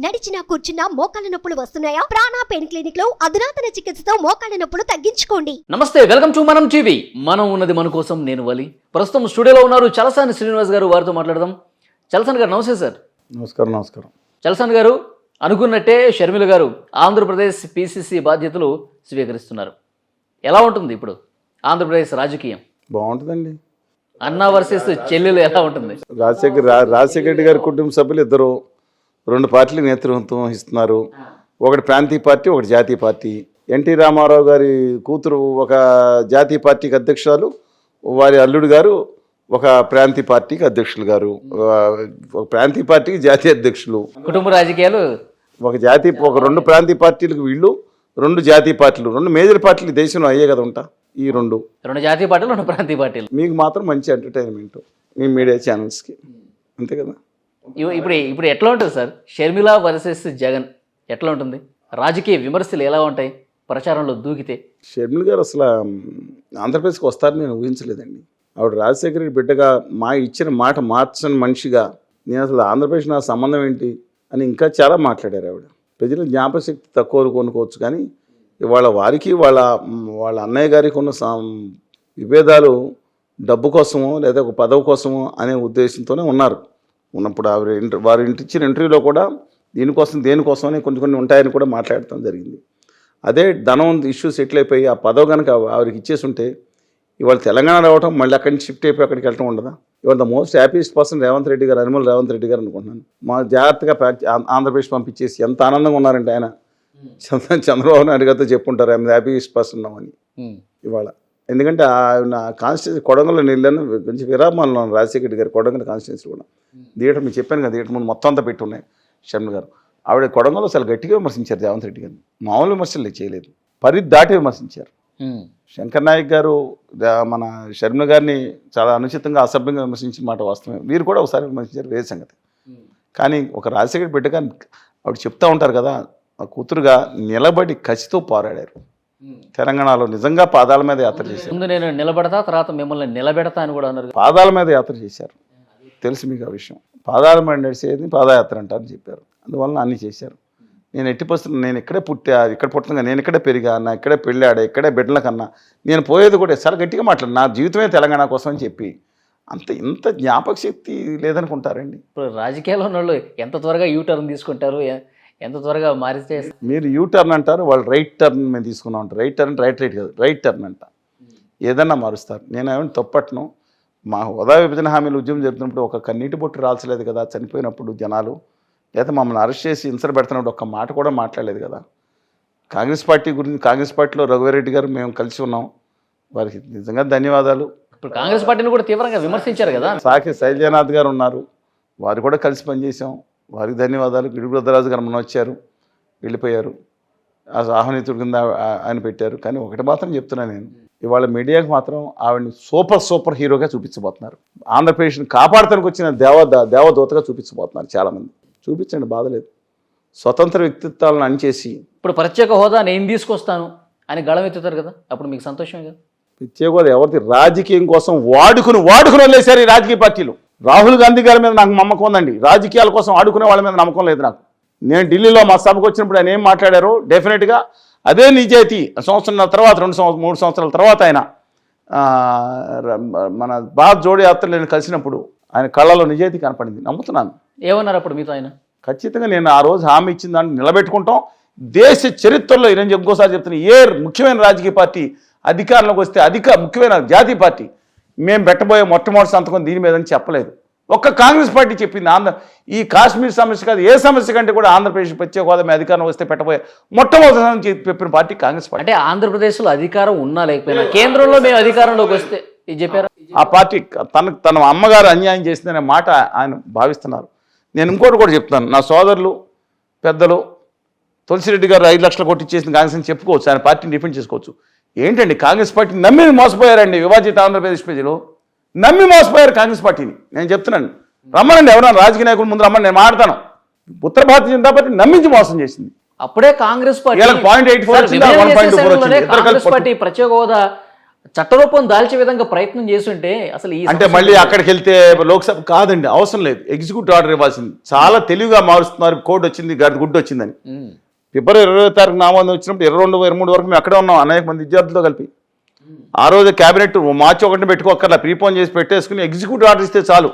నడిచినా కూర్చున్నా మోకాళ్ళ నొప్పులు వస్తున్నాయా? ప్రాణా పెయిన్ క్లినిక్లో అధునాతన చికిత్సతో మోకాళ్ళ నొప్పులు తగ్గించుకోండి. నమస్తే వెల్కమ్ టు మనం టీవీ. మనం ఉన్నది మన కోసం నేను వలి. ప్రస్తుతం స్టూడియోలో ఉన్నారు చలసాని శ్రీనివాస్ గారు వారితో మాట్లాడదాం. చలసాని గారు నమస్తే సార్. నమస్కారం నమస్కారం. చలసాని గారు అనుకున్నట్టే షర్మిల గారు ఆంధ్రప్రదేశ్ పిసిసి బాధ్యతలు స్వీకరిస్తున్నారు. ఎలా ఉంటుంది ఇప్పుడు ఆంధ్రప్రదేశ్ రాజకీయం? బాగుంటుందండి. అన్నా వర్సెస్ చెల్లెలు ఎలా ఉంటుంది? రాజశేఖర్ రా- రాజశేఖర రెడ్డి గారి కుటుంబ సభ్యులు ఇద్దరు. రెండు పార్టీలు నేతృత్వం వహిస్తున్నారు ఒకటి ప్రాంతీయ పార్టీ ఒకటి జాతీయ పార్టీ. ఎన్టీ రామారావు గారి కూతురు ఒక జాతీయ పార్టీకి అధ్యక్షురాలు వారి అల్లుడు గారు ఒక ప్రాంతీయ పార్టీకి అధ్యక్షులు గారు. ఒక ప్రాంతీయ పార్టీకి జాతీయ అధ్యక్షులు. కుటుంబ రాజకీయాలు? ఒక జాతీయ ఒక రెండు ప్రాంతీయ పార్టీలకు వీళ్ళు రెండు జాతీయ పార్టీలు రెండు మేజర్ పార్టీలు దేశంలో అయ్యే కదా ఉంటా ఈ రెండు. రెండు జాతీయ పార్టీలు రెండు ప్రాంతీయ పార్టీలు. మీకు మాత్రం మంచి ఎంటర్టైన్మెంట్ మీ మీడియా ఛానల్స్కి అంతే కదా? ఇప్పుడు ఇప్పుడు ఎట్లా ఉంటుంది సార్? షర్మిల వర్సెస్ జగన్ ఎట్లా ఉంటుంది? రాజకీయ విమర్శలు ఎలా ఉంటాయి? ప్రచారంలో దూకితే? షర్మిల గారు అసలు ఆంధ్రప్రదేశ్కి వస్తారని నేను ఊహించలేదండి. ఆవిడ రాజశేఖర రెడ్డి బిడ్డగా మా ఇచ్చిన మాట మార్చని మనిషిగా నేను అసలు ఆంధ్రప్రదేశ్ నా సంబంధం ఏంటి? అని ఇంకా చాలా మాట్లాడారు ఆవిడ. ప్రజల జ్ఞాపశక్తి తక్కువ కొనుక్కోవచ్చు కానీ ఇవాళ వారికి వాళ్ళ వాళ్ళ అన్నయ్య గారికి ఉన్న విభేదాలు డబ్బు కోసమో లేదా ఒక పదవి కోసమో అనే ఉద్దేశంతోనే ఉన్నారు. ఉన్నప్పుడు ఆవిడ ఇంటర్ వారు ఇంటి ఇచ్చిన ఇంటర్వ్యూలో కూడా దీనికోసం దేనికోసం అని కొన్ని కొన్ని ఉంటాయని కూడా మాట్లాడటం జరిగింది. అదే ధనం ఇష్యూ సెటిల్ అయిపోయి ఆ పదవి కనుక ఆవిడకి ఇచ్చేసి ఉంటే ఇవాళ తెలంగాణ రావటం మళ్ళీ అక్కడి నుంచి షిఫ్ట్ అయిపోయి అక్కడికి వెళ్ళటం ఉండదా? ఇవాళ the most happiest person Revanth Reddy garu animal Revanth Reddy గారు అనుకుంటున్నాను. మా జాగ్రత్తగా ప్యాక్ ఆంధ్రప్రదేశ్ పంపించేసి ఎంత ఆనందంగా ఉన్నారంటే ఆయన. చంద్ర చంద్రబాబు నాయుడు గారితో చెప్పుంటారు ఆయన హ్యాపీయెస్ట్ పర్సన్ ఉమ్. ఇవాళ ఎందుకంటే ఆయన కాన్స్టిట్యూన్సీ కొడంగల్లో నీళ్ళను కొంచెం విరామాలు ఉన్నాను రాజశేఖర గారు కొడంగల్ కాన్స్టిట్యూన్సీ కూడా. థియేటర్ మీకు చెప్పాను కదా థియేటర్ ముందు మొత్తం అంతా పెట్టి ఉన్నాయి షర్మిల గారు. ఆవిడ కొడంగల్లో చాలా గట్టిగా విమర్శించారు రేవంత్ రెడ్డి గారిని. మామూలు విమర్శలు చేయలేదు. పరిధి దాటి విమర్శించారు. శంకర్ నాయక్ గారు మన షర్మిల గారిని చాలా అనుచితంగా అసభ్యంగా విమర్శించిన మాట వాస్తవమే. వీరు కూడా ఒకసారి విమర్శించారు వేరే సంగతి. కానీ ఒక రాజశేఖర బిడ్డగా ఆవిడ చెప్తా ఉంటారు కదా ఆ కూతురుగా నిలబడి కసితో పోరాడారు. తెలంగాణలో నిజంగా పాదాల మీద యాత్ర చేశారు. ముందు నేను నిలబడతా తర్వాత మిమ్మల్ని నిలబెడతా అని కూడా అన్నారు. పాదాల మీద యాత్ర చేశారు. తెలుసు మీకు ఆ విషయం. పాదాల మీద నడిచేది పాదయాత్ర అంటారని చెప్పారు. అందువలన అన్ని చేశారు. నేను ఎట్టి పరిస్థితుల్లో నేను ఇక్కడే పుట్టా ఇక్కడ పుట్టినగా నేను ఇక్కడే పెరిగా నా ఇక్కడే పెళ్ళాడా ఇక్కడే బిడ్డల కన్నా నేను పోయేది కూడా చాలా గట్టిగా మాట్లాడు నా జీవితమే తెలంగాణ కోసం అని చెప్పి. అంత ఇంత జ్ఞాపక శక్తి లేదనుకుంటారండి. ఇప్పుడు రాజకీయాల్లో ఉన్న వాళ్ళు ఎంత త్వరగా యూ టర్న్ తీసుకుంటారు ఎంత త్వరగా మారిస్తే మీరు యూ టర్న్ అంటారు వాళ్ళు రైట్ టర్న్ మేము తీసుకున్నాం అంటారు. రైట్ టర్న్ రైట్ రైట్ కాదు రైట్ టర్న్ అంట. ఏదన్నా మారుస్తారు. నేను ఏమైనా తప్పట్ను. మా హోదా విభజన హామీలు ఉద్యమం జరుగుతున్నప్పుడు ఒక కన్నీటి బొట్టు రాల్చలేదు కదా చనిపోయినప్పుడు జనాలు లేదా మమ్మల్ని అరెస్ట్ చేసి ఇన్సర్ పెడుతున్నప్పుడు ఒక్క మాట కూడా మాట్లాడలేదు కదా. కాంగ్రెస్ పార్టీ గురించి కాంగ్రెస్ పార్టీలో రఘువీరెడ్డి గారు మేము కలిసి ఉన్నాం. వారికి నిజంగా ధన్యవాదాలు. ఇప్పుడు కాంగ్రెస్ పార్టీని కూడా తీవ్రంగా విమర్శించారు కదా. సాకి శైలజనాథ్ గారు ఉన్నారు. వారు కూడా కలిసి పనిచేసాం. వారికి ధన్యవాదాలు. గిడుగురద్దరాజు గారు మొన్న వచ్చారు వెళ్ళిపోయారు. ఆ ఆహ్వానితుడి కింద ఆయన పెట్టారు. కానీ ఒకటి మాత్రం చెప్తున్నాను నేను ఇవాళ మీడియాకి మాత్రం ఆవిడని సూపర్ సూపర్ హీరోగా చూపించబోతున్నారు. ఆంధ్రప్రదేశ్ని కాపాడటానికి వచ్చిన దేవ దేవదూతగా చూపించబోతున్నారు చాలామంది. చూపించండి బాధలేదు స్వతంత్ర వ్యక్తిత్వాలను అణిచేసి. ఇప్పుడు ప్రత్యేక హోదా నేను తీసుకొస్తాను అని గళం ఎత్తుతారు కదా అప్పుడు మీకు సంతోషమే కదా? ప్రత్యేక ఎవరిది? రాజకీయం కోసం వాడుకుని వాడుకుని వదిలేశారు ఈ రాజకీయ పార్టీలు. రాహుల్ గాంధీ గారి మీద నాకు నమ్మకం ఉందండి. రాజకీయాల కోసం ఆడుకునే వాళ్ళ మీద నమ్మకం లేదు నాకు. నేను ఢిల్లీలో మా సభకు వచ్చినప్పుడు ఆయన ఏం మాట్లాడారో డెఫినెట్గా అదే నిజాయితీ సంవత్సరం తర్వాత రెండు సంవత్సరం మూడు సంవత్సరాల తర్వాత ఆయన మన భారత్ జోడీ యాత్రలు నేను కలిసినప్పుడు ఆయన కళ్ళలో నిజాయితీ కనపడింది. నమ్ముతున్నాను. ఏమన్నారు అప్పుడు మీతో ఆయన? ఖచ్చితంగా నేను ఆ రోజు హామీ ఇచ్చిన దాన్ని నిలబెట్టుకుంటాం. దేశ చరిత్రలో నేను ఇంకోసారి చెప్తున్నా ఏ ముఖ్యమైన రాజకీయ పార్టీ అధికారంలోకి వస్తే అధిక ముఖ్యమైన జాతీయ పార్టీ మేము పెట్టబోయే మొట్టమొదటి సంతకం దీని మీద అని చెప్పలేదు. ఒక్క కాంగ్రెస్ పార్టీ చెప్పింది ఆంధ్ర ఈ కాశ్మీర్ సమస్య కాదు ఏ సమస్య కంటే కూడా ఆంధ్రప్రదేశ్ ప్రత్యేక హోదా మీ అధికారం వస్తే పెట్టబోయే మొట్టమొదటి చెప్పిన పార్టీ కాంగ్రెస్ పార్టీ. అంటే ఆంధ్రప్రదేశ్లో అధికారం ఉన్నా లేకపోయినా కేంద్రంలో మేము అధికారంలోకి వస్తే ఇది చెప్పారా? ఆ పార్టీ తనకు తన అమ్మగారు అన్యాయం చేసిందనే మాట ఆయన భావిస్తున్నారు. నేను ఇంకోటి కూడా చెప్తాను నా సోదరులు పెద్దలు తులసిరెడ్డి గారు ఐదు లక్షలు కొట్టించేసిన కాంగ్రెస్ అని చెప్పుకోవచ్చు. ఆయన పార్టీని డిఫెండ్ చేసుకోవచ్చు. ఏంటండి కాంగ్రెస్ పార్టీ నమ్మి మోసపోయారండి విభజిత ఆంధ్రప్రదేశ్ ప్రజలు? నమ్మి మోసపోయారు కాంగ్రెస్ పార్టీని. నేను చెప్తున్నాను. రమ్మనండి ఎవరైనా రాజకీయ నాయకుల ముందు రమ్మని నేను మాట్లాడతాను. ఉత్తర భారతీయ జనతా పార్టీ నమ్మించి మోసం చేసింది. అప్పుడే కాంగ్రెస్ పార్టీ వీళ్ళకి 0.84 సార్, వచ్చిందా? విభజన 1.24 చేసే సమయంలోనే వచ్చింది. ఇద్దరు కలిపి కాంగ్రెస్ పార్టీ ప్రత్యేక హోదా చట్టరూపం దాల్చే విధంగా ప్రయత్నం చేస్తుంటే అసలు అంటే మళ్ళీ అక్కడికి వెళ్తే లోక్సభ కాదండి అవసరం లేదు. ఎగ్జిక్యూటివ్ ఆర్డర్ ఇవ్వాల్సింది. చాలా తెలివిగా మారుస్తున్నారు. కోడ్ వచ్చింది గడ్ గుడ్ వచ్చిందని ఫిబ్రవరి ఇరవై తారీఖు నామం వచ్చినప్పుడు ఇరవై రెండు ఇరవై మూడు వరకు మేము అక్కడే ఉన్నాం అనేక మంది విద్యార్థులతో కలిపి. ఆ రోజు క్యాబినెట్ మార్చి ఒకటిని పెట్టుకోకర్లా ప్రీపోన్ చేసి పెట్టేసుకుని ఎగ్జిక్యూటివ్ ఆర్డర్ ఇస్తే చాలు.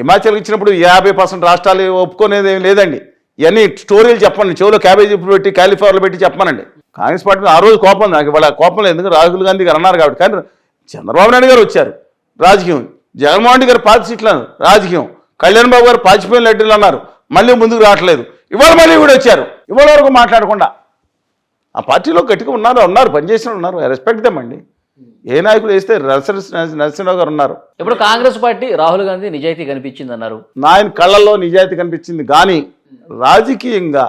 హిమాచల్కి ఇచ్చినప్పుడు యాభై పర్సెంట్ రాష్ట్రాలు ఒప్పుకునేది ఏం లేదండి. ఇవన్నీ స్టోరీలు చెప్పండి చెవులో క్యాబేజీ పెట్టి కాలిఫ్లవర్లు పెట్టి చెప్పమనండి. కాంగ్రెస్ పార్టీ ఆ రోజు కోపం నాకు ఇవాళ కోపం లేదు ఎందుకంటే రాహుల్ గాంధీ గారు అన్నారు కాబట్టి. కానీ చంద్రబాబు నాయుడు గారు వచ్చారు రాజకీయం. జగన్మోహన్ రెడ్డి గారు పాత సీట్లు రాజకీయం. కళ్యాణ్ బాబు గారు పాచిపోయిన లడ్డీలు అన్నారు మళ్ళీ ముందుకు రావట్లేదు. ఇవాళ మళ్ళీ కూడా వచ్చారు. ఇవాళ వరకు మాట్లాడకుండా. ఆ పార్టీలో గట్టిగా ఉన్నారు ఉన్నారు పనిచేసిన ఉన్నారు. రెస్పెక్ట్ దెమ్మండి ఏ నాయకులు వేస్తే నరసింహ నరసింహరావు గారు ఉన్నారు. ఇప్పుడు కాంగ్రెస్ పార్టీ రాహుల్ గాంధీ నిజాయితీ కనిపించింది అన్నారు నా ఆయన కళ్ళల్లో నిజాయితీ కనిపించింది. కానీ రాజకీయంగా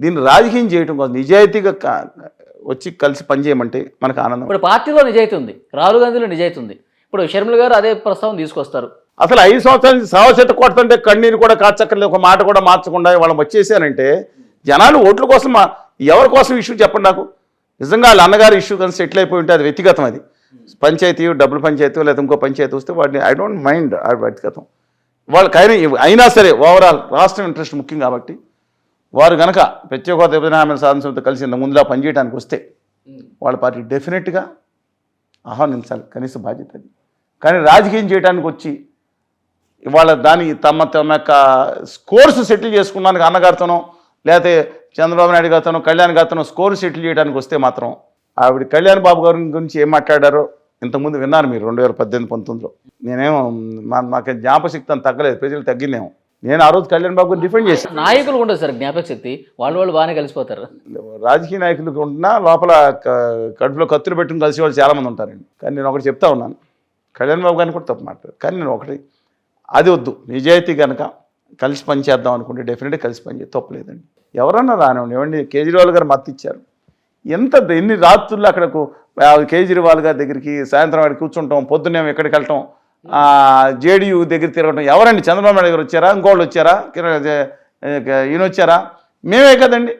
దీన్ని రాజకీయం చేయడం కోసం నిజాయితీగా వచ్చి కలిసి పనిచేయమంటే మనకు ఆనందం. ఇప్పుడు పార్టీలో నిజాయితీ ఉంది. రాహుల్ గాంధీలో నిజాయితీ ఉంది. ఇప్పుడు షర్మిల గారు అదే ప్రస్తావన తీసుకొస్తారు. అసలు ఐదు సంవత్సరాల నుంచి సావచెత్త కొడుతుంటే కన్నీరు కూడా కాచక్కర్లేదు ఒక మాట కూడా మార్చకుండా వాళ్ళని వచ్చేసారంటే జనాలు ఓట్ల కోసం ఎవరి కోసం ఇష్యూ చెప్పండి నాకు? నిజంగా వాళ్ళ అన్నగారి ఇష్యూ కానీ సెటిల్ అయిపోయి ఉంటే అది వ్యక్తిగతం అది. పంచాయతీ డబ్బుల పంచాయతీ లేదా ఇంకో పంచాయతీ వస్తే వాటిని ఐ డోంట్ మైండ్ ఆ వ్యక్తిగతం. వాళ్ళకి అయినా అయినా సరే ఓవరాల్ రాష్ట్రం ఇంట్రెస్ట్ ముఖ్యం కాబట్టి వారు కనుక ప్రత్యేక విభజన హామీల సాధించడంతో కలిసి ఇంత ముందులా పనిచేయడానికి వస్తే వాళ్ళ పార్టీ డెఫినెట్గా ఆహ్వానించాలి కనీస బాధ్యత అది. కానీ రాజకీయం చేయడానికి వచ్చి ఇవాళ దాని తమ తమ యొక్క స్కోర్స్ సెటిల్ చేసుకున్నానికి అన్నగారితోనో లేకపోతే చంద్రబాబు నాయుడు గారితోనో కళ్యాణ్ గారితోనో స్కోర్ సెటిల్ చేయడానికి వస్తే మాత్రం ఆవిడ కళ్యాణ్ బాబు గారి గురించి ఏం మాట్లాడారో ఇంతకుముందు విన్నారు మీరు రెండు వేల పద్దెనిమిది పంతొమ్మిదిలో. నేనేమో మా మాకు జ్ఞాపశక్తి అంత తగ్గలేదు ప్రజలు తగ్గిందేమో. నేను ఆ రోజు కళ్యాణ్ బాబు డిఫెండ్ చేశాను. నాయకులు ఉండదు సార్ జ్ఞాపక శక్తి వాళ్ళు వాళ్ళు బాగానే కలిసిపోతారు. రాజకీయ నాయకులకు ఉంటున్నా లోపల కడుపులో కత్తులు పెట్టుకుని కలిసి వాళ్ళు చాలామంది ఉంటారండి. కానీ నేను ఒకటి చెప్తా ఉన్నాను. కళ్యాణ్ బాబు గారిని కూడా తప్పు మాట్లాడు కానీ నేను ఒకటి అది వద్దు. నిజాయితీ కనుక కలిసి పని చేద్దాం అనుకుంటే డెఫినెట్గా కలిసి పని చేయ తప్పలేదండి. ఎవరన్నా రానివ్వండి. ఏమండి? కేజ్రీవాల్ గారు మత్తిచ్చారు ఇచ్చారు. ఎంత ఎన్ని రాత్రులు అక్కడకు కేజ్రీవాల్ గారి దగ్గరికి సాయంత్రం అక్కడ కూర్చుంటాం పొద్దున్నేమో ఎక్కడికి వెళ్ళటం జేడీయూ దగ్గర తిరగటం. ఎవరండి? చంద్రబాబు నాయుడు గారు వచ్చారా? ఇంకోళ్ళు వచ్చారా? ఈయన వచ్చారా? మేమే కదండి.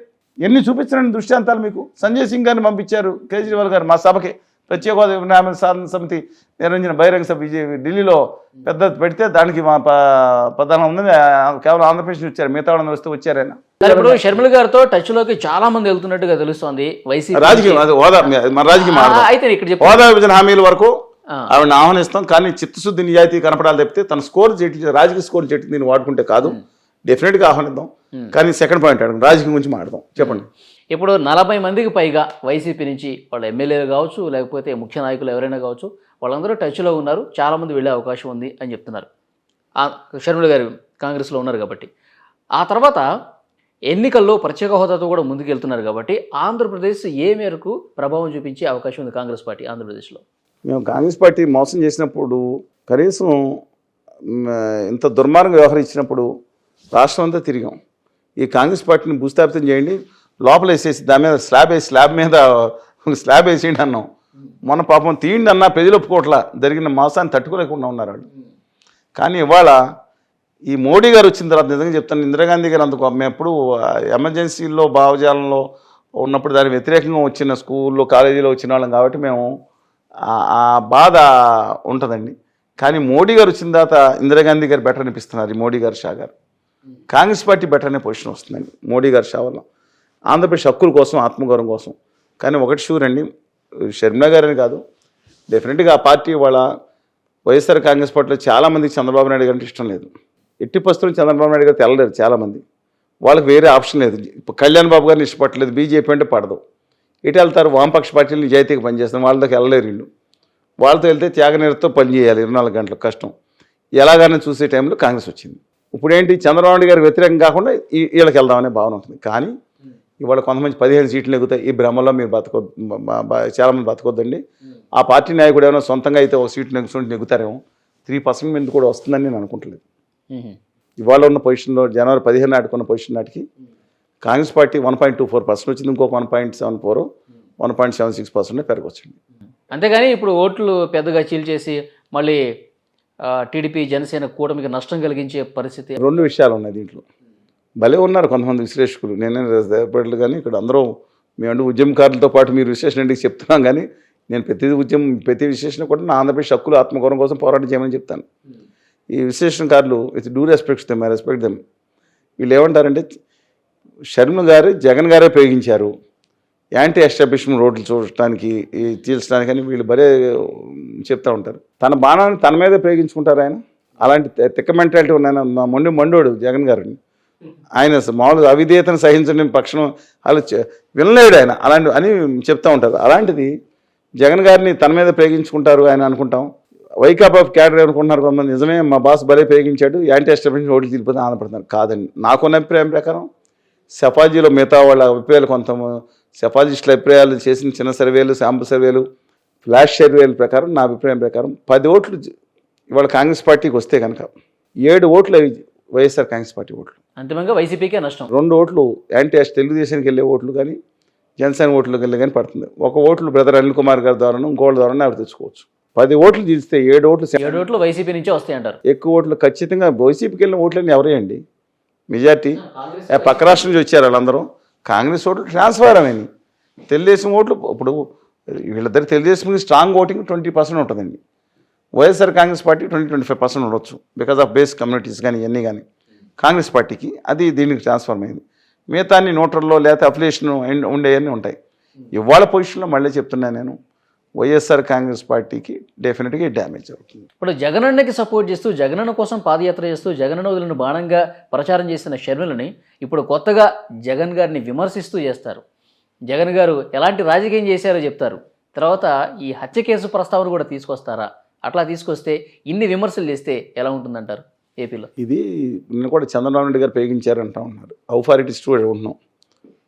ఎన్ని చూపించండి దృష్టాంతాలు మీకు? సంజయ్ సింగ్ గారిని పంపించారు కేజ్రీవాల్ గారు మా సభకి. ప్రత్యేక హోదా వినామన సాధన సమితి నిర్వహించిన బహిరంగ సభ ఢిల్లీలో పెద్ద పెడితే దానికి మా ప్రధానం ఉంది కేవలం ఆంధ్రప్రదేశ్ నుంచి వచ్చారు. మిగతా వస్తే వచ్చారైనా. ఇప్పుడు షర్మిల గారితో టచ్లోకి చాలా మంది వెళ్తున్నట్టుగా తెలుస్తోంది వైసీపీ రాజకీయం అది హోదా మన రాజకీయం. అయితే ఇక్కడ హోదా విభజన హామీల వరకు. ఆవిడని ఆహ్వానిస్తాం. కానీ చిత్తశుద్ధి నిజాయితీ కనపడాలి తప్పితే తన స్కోర్ చెట్టు రాజకీయ స్కోర్ చెట్టు వాడుకుంటే కాదు. డెఫినెట్గా ఆహ్వానిద్దాం. కానీ సెకండ్ పాయింట్ అడగండి రాజకీయం గురించి మాట్లాడదాం. చెప్పండి. ఇప్పుడు నలభై మందికి పైగా వైసీపీ నుంచి వాళ్ళ ఎమ్మెల్యేలు కావచ్చు లేకపోతే ముఖ్య నాయకులు ఎవరైనా కావచ్చు వాళ్ళందరూ టచ్లో ఉన్నారు చాలామంది వెళ్ళే అవకాశం ఉంది అని చెప్తున్నారు. షర్మిల గారు కాంగ్రెస్లో ఉన్నారు కాబట్టి. ఆ తర్వాత ఎన్నికల్లో ప్రత్యేక హోదాతో కూడా ముందుకెళ్తున్నారు కాబట్టి ఆంధ్రప్రదేశ్ ఏ మేరకు ప్రభావం చూపించే అవకాశం ఉంది కాంగ్రెస్ పార్టీ ఆంధ్రప్రదేశ్లో? మేము కాంగ్రెస్ పార్టీ మోసం చేసినప్పుడు కనీసం ఇంత దుర్మార్గం వ్యవహరించినప్పుడు రాష్ట్రం అంతా తిరిగాం. ఈ కాంగ్రెస్ పార్టీని భూస్థాపితం చేయండి లోపల వేసేసి దాని మీద స్లాబ్ వేసి స్లాబ్ మీద స్లాబ్ వేసేయండి అన్నాం. మొన్న పాపం తీయండి అన్న ప్రజలు ఒప్పుకోట్లా జరిగిన మోసాన్ని తట్టుకోలేకుండా ఉన్నారు వాళ్ళు. కానీ ఇవాళ ఈ మోడీ గారు వచ్చిన తర్వాత నిజంగా చెప్తాను ఇందిరాగాంధీ గారు అందుకు మేము ఎప్పుడు ఎమర్జెన్సీలో భావజాలంలో ఉన్నప్పుడు దాని వ్యతిరేకంగా వచ్చిన స్కూల్లో కాలేజీలో వచ్చిన వాళ్ళం కాబట్టి మేము ఆ- బాధ ఉంటుందండి. కానీ మోడీ గారు వచ్చిన తర్వాత ఇందిరాగాంధీ గారు better అనిపిస్తున్నారు Modi garu Shah garu. Congress party better అనే పొజిషన్ వస్తుందండి మోడీ గారు షా వల్ల. ఆంధ్రప్రదేశ్ హక్కుల కోసం ఆత్మగౌరవం కోసం. కానీ ఒకటి షూర్ అండి షర్మిలా గారని కాదు. డెఫినెట్గా ఆ పార్టీ వాళ్ళ వైఎస్ఆర్ కాంగ్రెస్ పార్టీలో చాలామందికి చంద్రబాబు నాయుడు గారు అంటే ఇష్టం లేదు. ఎట్టి పరిస్థితులు చంద్రబాబు నాయుడు గారు తెల్లలేరు చాలామంది. వాళ్ళకి వేరే ఆప్షన్ లేదు. కళ్యాణ్ బాబు గారిని ఇష్టపడలేదు బీజేపీ అంటే పడదు. ఇటు వెళ్తారు వామపక్ష పార్టీలు నిజాయితీగా పనిచేస్తాం వాళ్ళ దగ్గర వెళ్ళలేరు వీళ్ళు. వాళ్ళతో వెళ్తే త్యాగనిరతో పనిచేయాలి ఇరవై నాలుగు గంటలు కష్టం. ఎలాగైనా చూసే టైంలో కాంగ్రెస్ వచ్చింది. ఇప్పుడు ఏంటి చంద్రబాబు నాయుడు గారికి వ్యతిరేకం కాకుండా వీళ్ళకి వెళ్దామనే భావన ఉంటుంది. కానీ ఇవాళ కొంతమంది పదిహేను సీట్లు ఎగుతాయి ఈ భ్రమలో మీరు బతకొద్దు చాలామంది బతకొద్దండి. ఆ పార్టీ నాయకుడు ఏమైనా సొంతంగా అయితే ఒక సీటు నెగ్గుతుంటే నెగ్గుతారేమో. త్రీ పర్సెంట్ మీద కూడా వస్తుందని నేను అనుకుంటలేదు. ఇవాళ ఉన్న పొజిషన్లో జనవరి పదిహేను నాటికి ఉన్న పొజిషన్ నాటికి Congress party one point two four percent వచ్చింది. ఇంకొక one point seven four one point seven six percent పెరగొచ్చండి అంతేగాని ఇప్పుడు ఓట్లు పెద్దగా చీల్చేసి మళ్ళీ ఆ, టీడీపీ జనసేన కూటమికి నష్టం కలిగించే పరిస్థితి. రెండు విషయాలు ఉన్నాయి దీంట్లో. భలే ఉన్నారు కొంతమంది విశ్లేషకులు. నేనే దయపడలేదు కానీ ఇక్కడ అందరూ మేము ఉద్యమకారులతో పాటు మీరు విశ్లేషణ చెప్తున్నాం కానీ నేను ప్రతి ఉద్యమం ప్రతి విశ్లేషణ కూడా నా ఆంధ్రప్రదేశ్ హక్కులు ఆత్మగౌరవం కోసం పోరాటం చేయమని చెప్తాను. ఈ విశ్లేషణకారులు with do respects them I respect them వీళ్ళు ఏమంటారంటే శర్మ గారు జగన్ గారే ఉపయోగించారు యాంటీ ఎస్టాబ్లిష్మెంట్ రోడ్లు చూడటానికి ఈ తీర్చడానికి అని వీళ్ళు భలే చెప్తా ఉంటారు. తన బాణాన్ని తన మీదే ప్రయోగించుకుంటారు ఆయన. అలాంటి తిక్క మెంటాలిటీ ఉన్న మా మొండి మండోడు జగన్ గారిని. ఆయన మామూలుగా అవిధేయతను సహించని పక్షం వాళ్ళు వినలేడు ఆయన. అలాంటి అని చెప్తా ఉంటారు. అలాంటిది జగన్ గారిని తన మీద ప్రయోగించుకుంటారు ఆయన అనుకుంటాం. వైకాపా క్యాడర్ అనుకుంటున్నారు కొంతమంది. నిజమే మా బాస్ భలే ప్రయోగించాడు యాంటీ ఎస్టాబ్లిష్మెంట్ ఓట్లు తిరిగిపోతే ఆనందపడుతున్నారు కాదండి నాకున్న అభిప్రాయం ప్రకారం సెఫాజీలో మిగతా వాళ్ళ అభిప్రాయాలు కొంత. సెఫాజిస్టుల అభిప్రాయాలు చేసిన చిన్న సర్వేలు శాంపుల్ సర్వేలు ఫ్లాష్ సర్వేల ప్రకారం నా అభిప్రాయం ప్రకారం పది ఓట్లు ఇవాళ కాంగ్రెస్ పార్టీకి వస్తే కనుక ఏడు ఓట్లు అవి వైఎస్ఆర్ కాంగ్రెస్ పార్టీ ఓట్లు. అంతిమంగా వైసీపీకే నష్టం. రెండు ఓట్లు యాంటీ తెలుగుదేశానికి వెళ్ళే ఓట్లు కానీ జనసేన ఓట్లకు వెళ్ళే కానీ పడుతుంది. ఒక ఓట్లు బ్రదర్ అనిల్ కుమార్ గారి ద్వారాను ఇంకోళ్ళ ద్వారానే ఆవిడ తెచ్చుకోవచ్చు. పది ఓట్లు తీస్తే ఏడు ఓట్లు ఏడు ఓట్లు వైసీపీ నుంచే వస్తాయి అంటారు. ఎక్కువ ఓట్లు ఖచ్చితంగా వైసీపీకి వెళ్ళిన ఓట్లన్నీ ఎవరేయండి మెజార్టీ. ఏ పక్క రాష్ట్రం నుంచి వచ్చారు వాళ్ళందరూ. కాంగ్రెస్ ఓట్లు ట్రాన్స్ఫర్ అయినాయి తెలుగుదేశం ఓట్లు ఇప్పుడు వీళ్ళిద్దరు Telugu Desam strong voting twenty percent ఉంటుందండి. YSR Congress party twenty twenty five percent ఉండొచ్చు బికాస్ ఆఫ్ బేస్ కమ్యూనిటీస్ కానీ ఇవన్నీ కానీ. కాంగ్రెస్ పార్టీకి అది దీనికి ట్రాన్స్ఫర్ అయింది. మిగతా అన్ని నోటర్లో లేకపోతే అఫిలియేషన్ ఉండేవన్నీ ఉంటాయి. ఇవాళ పొజిషన్లో మళ్ళీ చెప్తున్నాను నేను వైఎస్ఆర్ కాంగ్రెస్ పార్టీకి డెఫినెట్గా డ్యామేజ్ అవుతుంది. ఇప్పుడు జగనన్నకి సపోర్ట్ చేస్తూ జగనన్న కోసం పాదయాత్ర చేస్తూ జగనన్న వదిలిన బాణంగా ప్రచారం చేసిన షర్మిలని ఇప్పుడు కొత్తగా జగన్ గారిని విమర్శిస్తూ చేస్తారు. జగన్ గారు ఎలాంటి రాజకీయం చేశారో చెప్తారు. తర్వాత ఈ హత్య కేసు ప్రస్తావన కూడా తీసుకొస్తారా? అట్లా తీసుకొస్తే ఇన్ని విమర్శలు చేస్తే ఎలా ఉంటుందంటారు ఏపీలో? ఇది నిన్న కూడా చంద్రబాబు నాయుడు గారు ప్రయోగించారంటా ఉన్నారు. ఔఫారిటీస్ కూడా ఉంటున్నాం.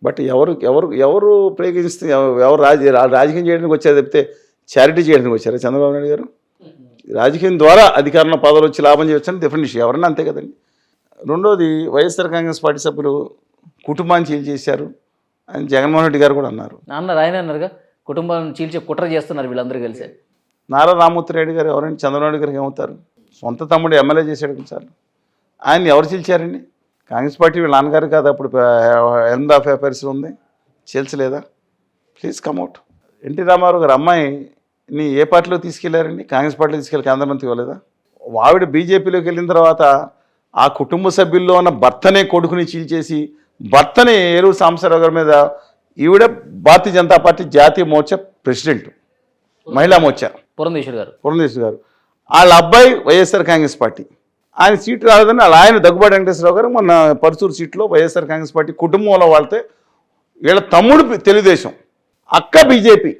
బట్ ఎవరు ఎవరు ఎవరు ప్రయోగిస్తే ఎవ- ఎవరు రాజ రాజకీయం చేయడానికి వచ్చారు చెప్తే చారిటీ చేయడానికి వచ్చారా చంద్రబాబు నాయుడు గారు? రాజకీయం ద్వారా అధికారంలో పదవులు వచ్చి లాభం చేయొచ్చని డిఫరెంట్ ఇష్యూ ఎవరన్నా అంతే కదండి. రెండోది వైఎస్ఆర్ కాంగ్రెస్ పార్టీ సభ్యులు కుటుంబాన్ని చీల్ చేశారు అని జగన్మోహన్ రెడ్డి గారు కూడా అన్నారు. నాన్న ఆయన అన్నారుగా కుటుంబాలను చీల్చే కుట్ర చేస్తున్నారు వీళ్ళందరూ కలిసి. నారా రామూర్తి రెడ్డి గారు ఎవరండి? చంద్రబాబు గారికి ఏమవుతారు? సొంత తమ్ముడు ఎమ్మెల్యే చేశాడు సార్. ఆయన ఎవరు చీల్చారండి? కాంగ్రెస్ పార్టీ వీళ్ళ నాన్నగారు కాదు అప్పుడు ఎంత ఆఫ్ అఫైర్స్ ఉంది. చీల్చలేదా? Please come at NT Rama Rao garu అమ్మాయిని ఏ పార్టీలో తీసుకెళ్ళారండి? కాంగ్రెస్ పార్టీలో తీసుకెళ్ళి కేంద్ర మంత్రి ఇవ్వలేదా? వావిడ బీజేపీలోకి వెళ్ళిన తర్వాత ఆ కుటుంబ సభ్యుల్లో ఉన్న భర్తనే కొడుకుని చీల్చేసి భర్తని ఏలూరు సాంబశివరావు గారి మీద ఈవిడ భారతీయ జనతా పార్టీ జాతీయ మోర్చా ప్రెసిడెంట్. మహిళా మోర్చా. పురంధేశ్వర్ గారు. పురంధేశ్వరి గారు. వాళ్ళ అబ్బాయి వైఎస్ఆర్ కాంగ్రెస్ పార్టీ. ఆయన సీటు రాలేదని వాళ్ళ ఆయన దగ్గుబాటి వెంకటేశ్వరరావు గారు మొన్న పరుచూరు సీట్లో వైఎస్ఆర్ కాంగ్రెస్ పార్టీ కుటుంబంలో వాళ్ళతే వీళ్ళ తమ్ముడు తెలుగుదేశం. అక్క బీజేపీ.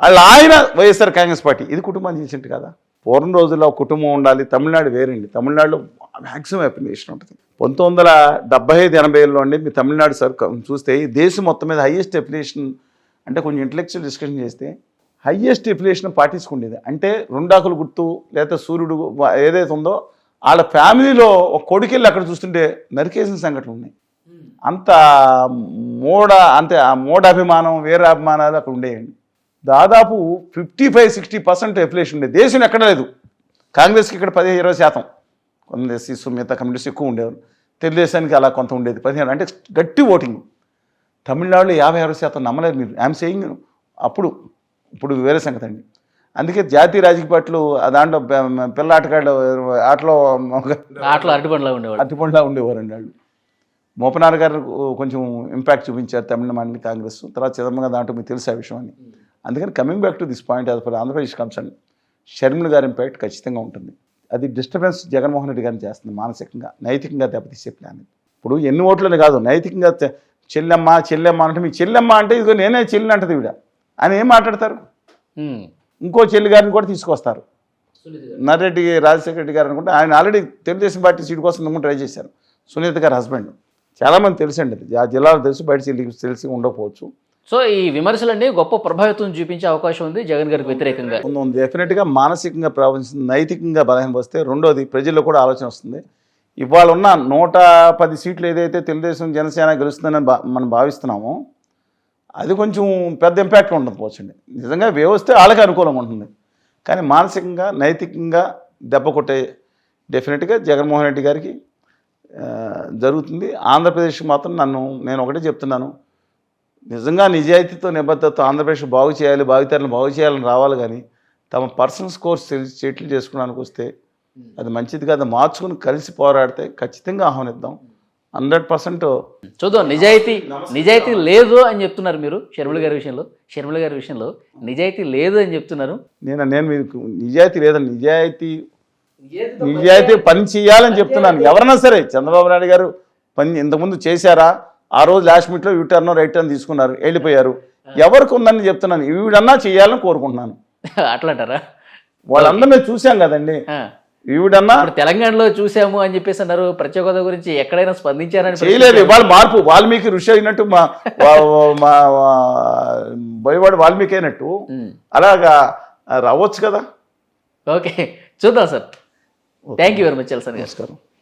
వాళ్ళ ఆయన వైఎస్ఆర్ కాంగ్రెస్ పార్టీ. ఇది కుటుంబాన్ని చేసినట్టు కదా. పూర్వం రోజుల్లో కుటుంబం ఉండాలి తమిళనాడు వేరండి. తమిళనాడులో మ్యాక్సిమం అప్లికేషన్ ఉంటుంది. పంతొమ్మిది వందల డెబ్బై ఐదు ఎనభైలో అండి మీ తమిళనాడు సర్ చూస్తే ఈ దేశం మొత్తం మీద హైయెస్ట్ అప్లికేషన్ అంటే కొంచెం ఇంటలెక్చువల్ డిస్కషన్ చేస్తే హయ్యెస్ట్ ఇన్ఫ్లేషన్ పాటించుకుండేది. అంటే రెండాకులు గుర్తు లేదా సూర్యుడు ఏదైతే ఉందో వాళ్ళ ఫ్యామిలీలో ఒక కొడుకెళ్ళి అక్కడ చూస్తుంటే నరికేసిన సంఘటనలు ఉన్నాయి. అంత మూఢ అంతే ఆ మూఢాభిమానం అభిమానాలు అక్కడ ఉండేయండి. దాదాపు fifty five sixty percent inflation ఉండేది దేశం ఎక్కడ లేదు. కాంగ్రెస్కి ఇక్కడ పదిహేను ఇరవై శాతం. కొంత ఎస్సీస్ మిగతా కమ్యూనిటీస్ ఎక్కువ ఉండేవారు తెలుగుదేశానికి అలా కొంత ఉండేది. పదిహేను అంటే గట్టి ఓటింగ్. తమిళనాడులో యాభై ఆరు శాతం నమ్మలేదు మీరు. ఐఎమ్ సేయింగ్ అప్పుడు ఇప్పుడు వేరే సంగతి అండి. అందుకే జాతీయ రాజకీయ పార్టీలు దాంట్లో పిల్ల ఆటగాళ్ళు ఆటలో ఆటలు అరటిపండులా ఉండేవాడు అట్టిపండులా ఉండేవారండి వాళ్ళు. మోపనార్ గారు కొంచెం ఇంపాక్ట్ చూపించారు తమిళనాడు కాంగ్రెస్ తర్వాత చిదంబరం దాంట్లో మీకు తెలుసు ఆ విషయం అని. అందుకని coming back to this point as far Andhra Pradesh concern Sharmila garu impact ఖచ్చితంగా ఉంటుంది. అది డిస్టర్బెన్స్ జగన్మోహన్ రెడ్డి గారిని చేస్తుంది మానసికంగా నైతికంగా దెబ్బతీసే ప్లాన్. ఇప్పుడు ఎన్ని ఓట్లని కాదు నైతికంగా చెల్లెమ్మ చెల్లెమ్మ అంటే మీ చెల్లెమ్మ అంటే ఇదిగో నేనే చెల్లి అంటది ఈవిడ. అని ఏం మాట్లాడతారు. ఇంకో చెల్లి గారిని కూడా తీసుకొస్తారు. నర్రెడ్డి రాజశేఖర రెడ్డి గారు అనుకుంటే ఆయన ఆల్రెడీ తెలుగుదేశం పార్టీ సీట్ కోసం ట్రై చేశారు. సునీత గారి హస్బెండ్. చాలామంది తెలుసండి అది ఆ జిల్లాలో తెలుసు బయట తెలిసి ఉండకపోవచ్చు. సో ఈ విమర్శలన్నీ గొప్ప ప్రభావితం చూపించే అవకాశం ఉంది జగన్ గారికి వ్యతిరేకంగా. ఉంది డెఫినెట్గా మానసికంగా ప్రవహిస్తుంది నైతికంగా బలహీన వస్తే రెండోది ప్రజల్లో కూడా ఆలోచన వస్తుంది. ఇవాళ ఉన్న నూట పది సీట్లు ఏదైతే తెలుగుదేశం జనసేన గెలుస్తుందని మనం భావిస్తున్నామో అది కొంచెం పెద్ద ఇంపాక్ట్ ఉండకపోవచ్చండి నిజంగా వ్యవస్థ వాళ్ళకి అనుకూలంగా ఉంటుంది. కానీ మానసికంగా నైతికంగా దెబ్బ కొట్టే డెఫినెట్గా జగన్మోహన్ రెడ్డి గారికి జరుగుతుంది. ఆంధ్రప్రదేశ్ మాత్రం నన్ను నేను ఒకటే చెప్తున్నాను. నిజంగా నిజాయితీతో నిబద్ధతతో ఆంధ్రప్రదేశ్ బాగు చేయాలి బాగుతీరాలను బాగు చేయాలని రావాలి కానీ తమ పర్సనల్ స్కోర్స్ సెటిల్ చేసుకోవడానికి వస్తే అది మంచిది కాదు. మార్చుకుని కలిసి పోరాడితే ఖచ్చితంగా ఆహ్వానిద్దాం. హండ్రెడ్ పర్సెంట్ చూద్దాం నిజాయితీ నిజాయితీ లేదు అని చెప్తున్నారు మీరు షర్మిల గారి విషయంలో. షర్మిల గారి విషయంలో నిజాయితీ లేదు అని చెప్తున్నారు. నేను నేను మీకు నిజాయితీ లేదని నిజాయితీ నిజాయితీ పని చేయాలని చెప్తున్నాను. ఎవరైనా సరే చంద్రబాబు నాయుడు గారు పని ఇంతకుముందు చేశారా? ఆ రోజు లాస్ట్ మీట్లో యూ టర్న్ రైట్ టర్న్ తీసుకున్నారు వెళ్ళిపోయారు. ఎవరికి ఉందని చెప్తున్నాను. ఈవిడన్నా చేయాలని కోరుకుంటున్నాను. అట్లా అంటారా? వాళ్ళందరూ మేము చూసాం కదండి. ఈవిడన్నా తెలంగాణలో చూసాము అని చెప్పేసి అన్నారు. ప్రత్యేక హోదా గురించి ఎక్కడైనా స్పందించారని చేయలేదు. ఇవాళ మార్పు వాల్మీకి ఋషి అయినట్టు మా మా బోయవాడు వాల్మీకి అయినట్టు. అలాగా రావచ్చు కదా? ఓకే. చూద్దాం sir. Thank you very much garu. నమస్కారం.